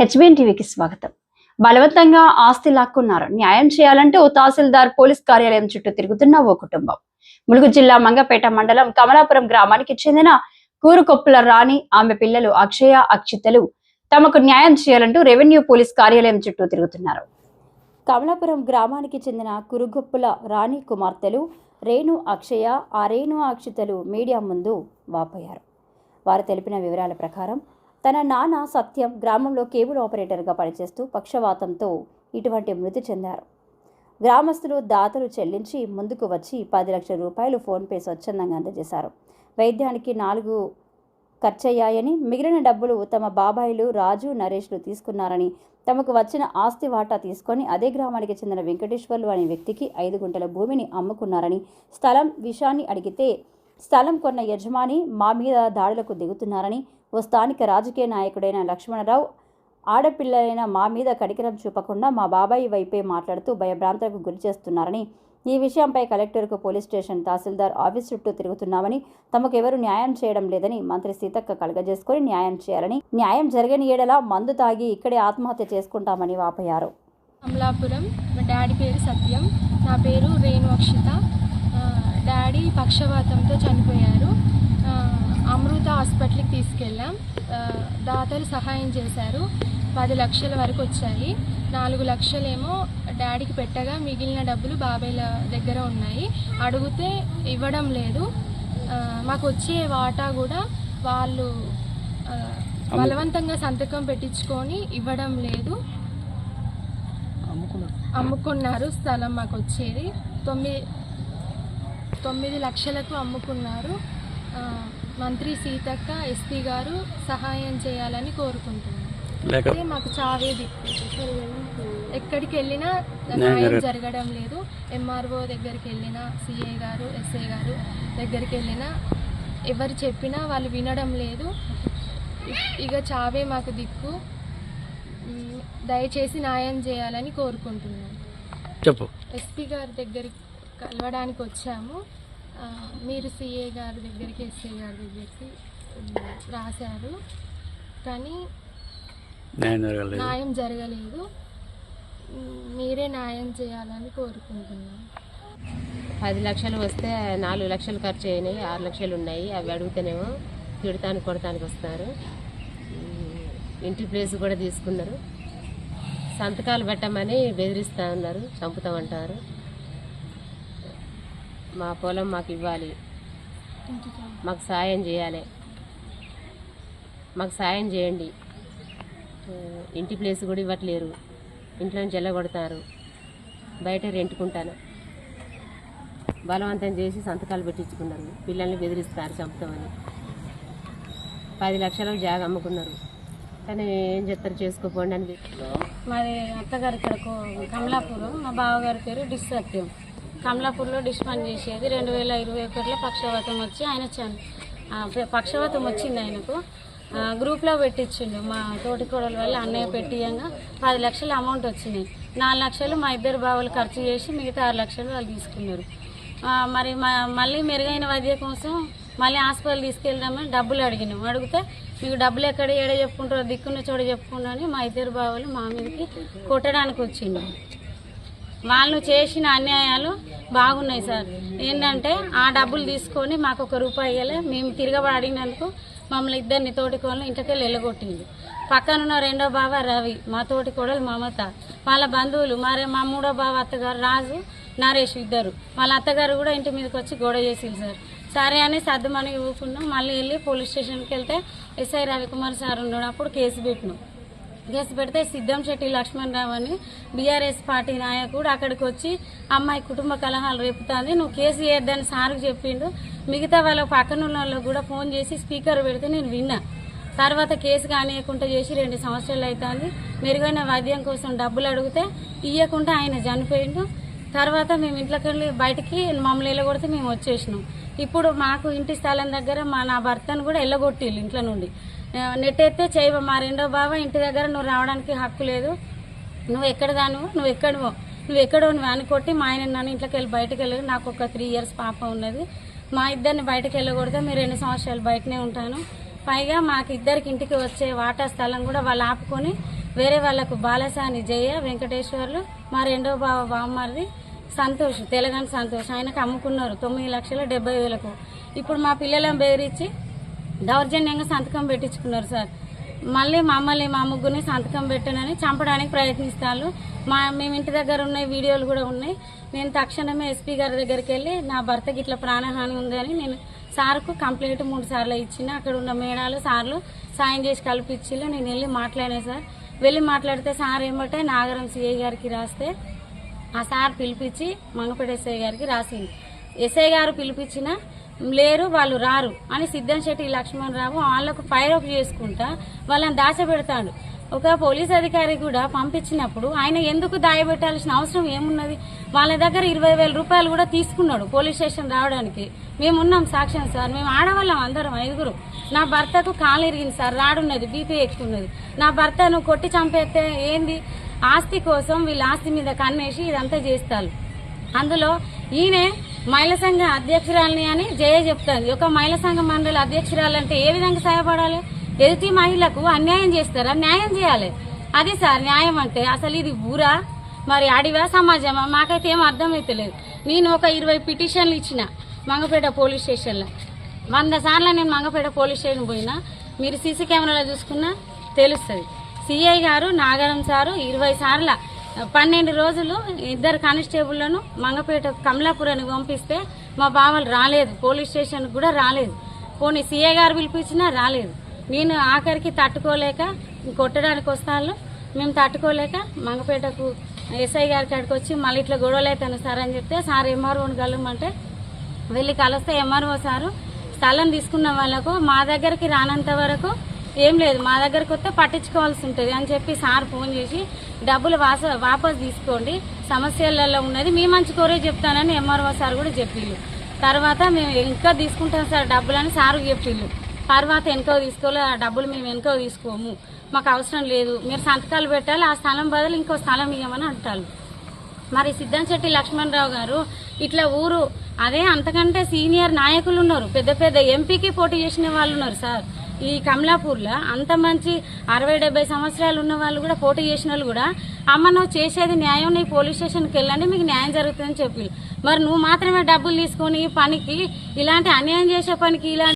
HBN టీవీకి స్వాగతం. బలవంతంగా ఆస్తి లాక్కున్నారు. న్యాయం చేయాలంటే ఓ తహసీల్దార్ పోలీస్ కార్యాలయం చుట్టూ తిరుగుతున్న ఓ కుటుంబం. ములుగు జిల్లా మంగపేట మండలం కమలాపురం గ్రామానికి చెందిన కూరుకొప్పుల రాణి ఆమె పిల్లలు అక్షయ అక్షితలు తమకు న్యాయం చేయాలంటూ రెవెన్యూ పోలీస్ కార్యాలయం చుట్టూ తిరుగుతున్నారు. కమలాపురం గ్రామానికి చెందిన కురుగొప్పుల రాణి కుమార్తెలు రేణు అక్షయ ఆ రేణు అక్షితలు మీడియా ముందు వాపోయారు. వారు తెలిపిన వివరాల ప్రకారం తన నాన్న సత్యం గ్రామంలో కేబుల్ ఆపరేటర్గా పనిచేస్తూ పక్షవాతంతో ఇటువంటి మృతి చెందారు. గ్రామస్తులు దాతలు చెల్లించి ముందుకు వచ్చి పది లక్షల రూపాయలు ఫోన్పే స్వచ్ఛందంగా అందజేశారు. వైద్యానికి నాలుగు ఖర్చయ్యాయని మిగిలిన డబ్బులు తమ బాబాయిలు రాజు నరేష్లు తీసుకున్నారని తమకు వచ్చిన ఆస్తి వాటా తీసుకొని అదే గ్రామానికి చెందిన వెంకటేశ్వర్లు అనే వ్యక్తికి ఐదు గుంటల భూమిని అమ్ముకున్నారని స్థలం విషయాన్ని అడిగితే స్థలం కొన్న యజమాని మా మీద దాడులకు దిగుతున్నారని ఓ స్థానిక రాజకీయ నాయకుడైన లక్ష్మణరావు ఆడపిల్లలైన మా మీద కడికరం చూపకుండా మా బాబాయి వైపే మాట్లాడుతూ భయభ్రాంతులకు గురి చేస్తున్నారని ఈ విషయంపై కలెక్టర్కు పోలీస్ స్టేషన్ తహసీల్దార్ ఆఫీస్ చుట్టూ తిరుగుతున్నామని తమకు ఎవరు న్యాయం చేయడం లేదని మంత్రి సీతక్క కలగజేసుకొని న్యాయం చేయాలని న్యాయం జరగని ఏడలా మందు తాగి ఇక్కడే ఆత్మహత్య చేసుకుంటామని వాపోయారు. అమలాపురం మా డాడీ పేరు సత్యం నా పేరు రేణు అక్షిత డాడీ పక్షవాతంతో చనిపోయారు. అమృత హాస్పిటల్కి తీసుకెళ్ళాం. దాతలు సహాయం చేశారు. పది లక్షల వరకు వచ్చాయి. నాలుగు లక్షలేమో డాడీకి పెట్టగా మిగిలిన డబ్బులు బాబాయ్ల దగ్గర ఉన్నాయి. అడిగితే ఇవ్వడం లేదు. మాకు వచ్చే వాటా కూడా వాళ్ళు బలవంతంగా సంతకం పెట్టించుకొని ఇవ్వడం లేదు. అమ్ముకున్నారు స్థలం మాకు వచ్చేది. తొమ్మిది తొమ్మిది లక్షలకు అమ్ముకున్నారు. మంత్రి సీతక్క ఎస్పీ గారు సహాయం చేయాలని కోరుకుంటున్నాను అయితే మాకు చావే దిక్కు ఎక్కడికి వెళ్ళినా జరగ- జరగడం లేదు. ఎంఆర్ఓ దగ్గరికి వెళ్ళినా సిఐ గారు ఎస్ఐ గారు దగ్గరికి వెళ్ళినా ఎవరు చెప్పినా వాళ్ళు వినడం లేదు. ఇక చావే మాకు దిక్కు. దయచేసి న్యాయం చేయాలని కోరుకుంటున్నాను చెప్పు. ఎస్పీ గారి దగ్గరికి కలవడానికి వచ్చాము. మీరు సిఏ గారి దగ్గరికి ఎస్ఐ గారి దగ్గరికి రాశారు. కానీ న్యాయం జరగలేదు. న్యాయం జరగలేదు. మ్, మీరే న్యాయం చేయాలని కోరుకుంటున్నాను. పది లక్షలు వస్తే నాలుగు లక్షలు ఖర్చు అయినాయి ఆరు లక్షలు ఉన్నాయి. అవి అడిగితేనేమో తిడతానికి కొడతానికి వస్తారు. ఇంటి ప్లేస్ కూడా తీసుకున్నారు. సంతకాలు పెట్టమని బెదిరిస్తా ఉన్నారు చంపుతామంటారు. మా పొలం మాకు ఇవ్వాలి. మాకు సాయం చేయాలి. మాకు సాయం చేయండి. ఇంటి ప్లేస్ కూడా ఇవ్వట్లేరు. ఇంట్లో జల్లగొడతారు బయట రెంట్కుంటాను. బలవంతం చేసి సంతకాలు పెట్టించుకున్నారు. పిల్లల్ని బెదిరిస్తారు చంపుతామని. పది లక్షలు జాగ అమ్ముకున్నారు. కానీ ఏం చెప్తారు చేసుకోపోండి అని మాది అత్తగారి ఇక్కడ కమలాపురం. మా బావగారి పేరు డిస్ సత్యం కమలాపూర్లో డిస్పాన్ చేసేది. రెండు వేల ఇరవై ఒకటిలో పక్షవాతం వచ్చి ఆయన పక్షవాతం వచ్చింది ఆయనకు. గ్రూప్లో పెట్టించిండు. మా తోటి కోడల వల్ల అన్నయ్య పెట్టియంగా పది లక్షలు అమౌంట్ వచ్చినాయి. నాలుగు లక్షలు మా ఇద్దరు బావులు ఖర్చు చేసి మిగతా ఆరు లక్షలు వాళ్ళు తీసుకున్నారు. మరి మా మళ్ళీ మెరుగైన వైద్య కోసం మళ్ళీ హాస్పిటల్ తీసుకెళ్దామని డబ్బులు అడిగినాం. అడిగితే మీకు డబ్బులు ఎక్కడ ఏడ చెప్పుకుంటారో దిక్కున్న చోట చెప్పుకుంటా అని మా ఇద్దరు బావులు మా మీదకి కొట్టడానికి వచ్చిండు వాళ్ళు చేసిన అన్యాయాలు బాగున్నాయి సార్. ఏంటంటే ఆ డబ్బులు తీసుకొని మాకు ఒక రూపాయి ఇవ్వలే మేము తిరగబడినందుకు మమ్మల్ని ఇద్దరిని తోటి కోడలు ఇంటికెళ్ళి వెళ్ళగొట్టింది. పక్కనున్న రెండో బావ రవి మా తోటి కోడలు మమత వాళ్ళ బంధువులు మరి మా మూడో బావ అత్తగారు రాజు నరేష్ ఇద్దరు. వాళ్ళ అత్తగారు కూడా ఇంటి మీదకి వచ్చి గొడవ చేసింది సార్. సరే అని సర్దుమని ఊరుకున్నాం. మళ్ళీ వెళ్ళి పోలీస్ స్టేషన్కి వెళ్తే ఎస్ఐ రవికుమార్ సార్ ఉన్నాడు అప్పుడు కేసు పెట్టినాం. కేసు పెడితే సిద్ధం శెట్టి లక్ష్మణ్ రావు అని బీఆర్ఎస్ పార్టీ నాయకుడు అక్కడికి వచ్చి అమ్మాయి కుటుంబ కలహాలు రేపుతుంది నువ్వు కేసు వేయద్దని సార్కు చెప్పిండు. మిగతా వాళ్ళ పక్కన వాళ్ళకు కూడా ఫోన్ చేసి స్పీకర్ పెడితే నేను విన్నా. తర్వాత కేసు కానియకుండా చేసి రెండు సంవత్సరాలు అవుతుంది మెరుగైన వైద్యం కోసం డబ్బులు అడిగితే ఇవ్వకుండా ఆయన చనిపోయిండు. తర్వాత మేము ఇంట్లోకి వెళ్ళి బయటికి మమ్మల్ని వెళ్ళగొడితే మేము వచ్చేసినాం. ఇప్పుడు మాకు ఇంటి స్థలం దగ్గర మా నా భర్తను కూడా వెళ్ళగొట్టిల్లు ఇంట్లో నుండి. నెట్టేస్తే చేయబో మా రెండో బావ ఇంటి దగ్గర నువ్వు రావడానికి హక్కు లేదు. నువ్వు ఎక్కడ దాను నువ్వు ఎక్కడవో నువ్వు ఎక్కడో నువ్వు అని మా ఆయన నన్ను ఇంట్లోకి వెళ్ళి బయటకు వెళ్ళి నాకు ఒక త్రీ ఇయర్స్ పాప ఉన్నది. మా ఇద్దరిని బయటకు వెళ్ళకూడదు. మీరు రెండు సంవత్సరాలు బయటనే ఉంటాను. పైగా మాకు ఇద్దరికి ఇంటికి వచ్చే వాటా స్థలం కూడా వాళ్ళు ఆపుకొని వేరే వాళ్ళకు బాలసాని జయ వెంకటేశ్వర్లు మా రెండో బావ బామ్మది సంతోష్ తెలంగాణ సంతోష్. ఆయనకు అమ్ముకున్నారు తొమ్మిది లక్షల డెబ్బై వేలకు. ఇప్పుడు మా పిల్లలను బెదిరించి దౌర్జన్యంగా సంతకం పెట్టించుకున్నారు సార్. మళ్ళీ మమ్మల్ని మా ముగ్గురిని సంతకం పెట్టనని చంపడానికి ప్రయత్నిస్తారు. మా మేము ఇంటి దగ్గర ఉన్న వీడియోలు కూడా ఉన్నాయి. నేను తక్షణమే ఎస్పీ గారి దగ్గరికి వెళ్ళి నా భర్తకి ఇట్లా ప్రాణహాని ఉందని నేను సార్కు కంప్లైంట్ మూడు సార్లు ఇచ్చిన. అక్కడ ఉన్న మేడాలు సార్లు సాయం చేసి కల్పించిల్లు నేను వెళ్ళి మాట్లాడాను సార్. వెళ్ళి మాట్లాడితే సార్ ఏమంటే నాగరం సిఐ గారికి రాస్తే ఆ సార్ పిలిపించి మంగపేట ఎస్ఐ గారికి రాసింది. ఎస్ఐ గారు పిలిపించిన లేరు వాళ్ళు రారు అని సిద్ధం శెట్టి లక్ష్మణ్ రావు వాళ్ళకు పైరప్ చేసుకుంటా వాళ్ళని దాచబెడతాడు. ఒక పోలీస్ అధికారి కూడా పంపించినప్పుడు ఆయన ఎందుకు దాయబెట్టాల్సిన అవసరం ఏమున్నది? వాళ్ళ దగ్గర ఇరవై వేల రూపాయలు కూడా తీసుకున్నాడు పోలీస్ స్టేషన్ రావడానికి. మేమున్నాం సాక్ష్యం సార్ మేము ఆడవాళ్ళం అందరం ఐదుగురు. నా భర్తకు కాలు ఇరిగింది సార్ రాడున్నది బీపీ ఎక్కుతున్నది. నా భర్తను కొట్టి చంపేస్తే ఏంది? ఆస్తి కోసం వీళ్ళ ఆస్తి మీద కన్నేసి ఇదంతా చేస్తారు. అందులో ఈయనే మహిళా సంఘ అధ్యక్షురాలని అని జయ చెప్తాంది. ఒక మహిళా సంఘ మండలి అధ్యక్షురాలంటే ఏ విధంగా సహాయపడాలి? ఎదుటి మహిళకు అన్యాయం చేస్తారా? న్యాయం చేయాలి. అది సార్ న్యాయం అంటే అసలు ఇది ఊరా? మరి అడివా సమాజమా? మాకైతే ఏం అర్థమైతలేదు. నేను ఒక ఇరవై పిటిషన్లు ఇచ్చిన మంగపేట పోలీస్ స్టేషన్లో. వంద సార్లు నేను మంగపేట పోలీస్ స్టేషన్ పోయినా మీరు సీసీ కెమెరాలో చూసుకున్నా తెలుస్తుంది. సిఐ గారు నాగరం సారు ఇరవై సార్ల పన్నెండు రోజులు ఇద్దరు కానిస్టేబుల్లను మంగపేట కమలాపురానికి పంపిస్తే మా బావలు రాలేదు పోలీస్ స్టేషన్ కూడా రాలేదు. పోనీ సీఏ గారు పిలిపించినా రాలేదు. నేను ఆఖరికి తట్టుకోలేక కొట్టడానికి వస్తాను మేము తట్టుకోలేక మంగపేటకు ఎస్ఐ గారి కాడికి వచ్చి మళ్ళీ ఇట్లా గొడవలు అవుతాను సార్ అని చెప్తే సార్ ఎంఆర్ఓని కలవమంటే వెళ్ళి కలిస్తే ఎంఆర్ఓ సారు స్థలం తీసుకున్న వాళ్ళకు మా దగ్గరికి రానంత వరకు ఏం లేదు మా దగ్గరకు వస్తే పట్టించుకోవాల్సి ఉంటుంది అని చెప్పి సార్ ఫోన్ చేసి డబ్బులు వాస వాపస్ తీసుకోండి సమస్యలలో ఉన్నది మీ మంచి కోరే చెప్తానని ఎంఆర్ఓ సార్ కూడా చెప్పిండు తర్వాత మేము ఇంకా తీసుకుంటాం సార్ డబ్బులని సారు చెప్పిండు తర్వాత వెనుకో తీసుకోలే ఆ డబ్బులు మేము వెనుకో తీసుకోము. మాకు అవసరం లేదు మీరు సంతకాలు పెట్టాలి ఆ స్థలం బదులు ఇంకో స్థలం ఇవ్వమని అంటారు మరి సిద్ధంశెట్టి లక్ష్మణరావు గారు ఇట్లా ఊరు అదే అంతకంటే సీనియర్ నాయకులు ఉన్నారు పెద్ద పెద్ద ఎంపీకి పోటీ చేసిన వాళ్ళు ఉన్నారు సార్. ఈ కమలాపూర్లో అంత మంచి అరవై డెబ్బై సంవత్సరాలు ఉన్న వాళ్ళు కూడా పోటీ చేసిన వాళ్ళు కూడా అమ్మ నువ్వు చేసేది న్యాయం నీ పోలీస్ స్టేషన్కి వెళ్ళండి మీకు న్యాయం జరుగుతుందని చెప్పి మరి నువ్వు మాత్రమే డబ్బులు తీసుకొని పనికి ఇలాంటి అన్యాయం చేసే పనికి ఇలాంటి